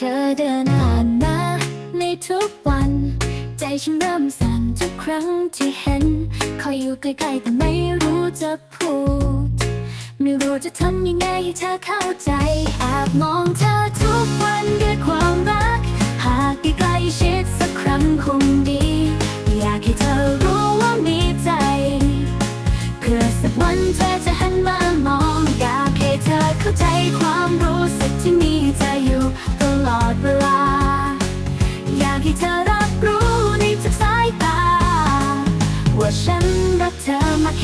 ธอเดินผ่านมาในทุกวัน ใจฉันเริ่มสั่นทุกครั้งที่เห็น คอยอยู่ใกล้ๆแต่ไม่รู้จะพูด ไม่รู้จะทำยังไงให้เธอเข้าใจแอบมองเธอทุกวันด้วยความรัก หากใกล้ชิดสักครั้งคงดี อยากให้เธอรู้ว่ามีใจเพื่อสักวันเธอจะหันมามองอยากให้เธอเข้าใจความรู้สึกที่มีเธ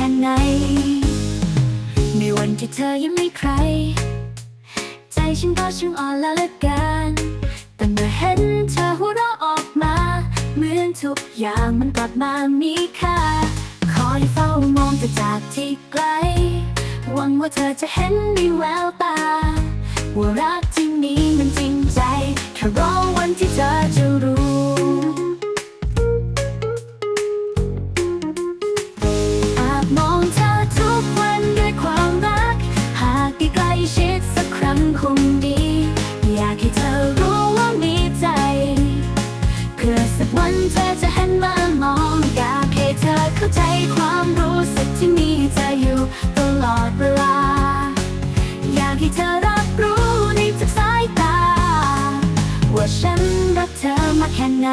อมากแค่ไหน ในวันที่เธอยังไม่ใคร ใจฉันก็ช่างอ่อนแล้วละกัน แต่เมื่อเห็นเธอหัวเราะออกมา เหมือนทุกอย่างมันกลับมามีค่า คอยเฝ้ามองจากที่ไกล หวังว่าเธอจะเห็นในแววตา ว่ารักที่นี้มันจริงใจแค่รอวั ไหน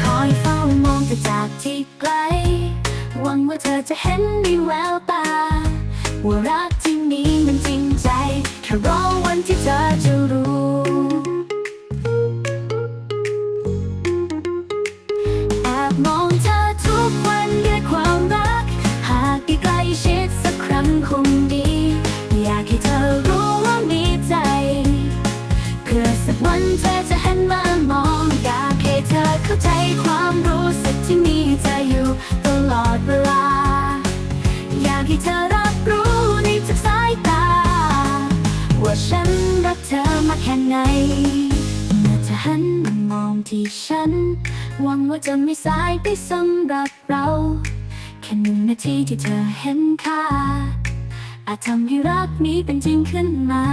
คอยเฝ้ามองเธอจากที่ไกล หวังว่าเธอจะเห็นในแววตา ว่ารัก ธอมาแค่ไหน เมื่อเธอหันมามองที่ฉัน หวังว่าจะไม่สายไปสำหรับเรา แค่หนึ่งนาทีที่เธอเห็นค่าอาจทำให้รักนี้เป็นจริงขึ้นมา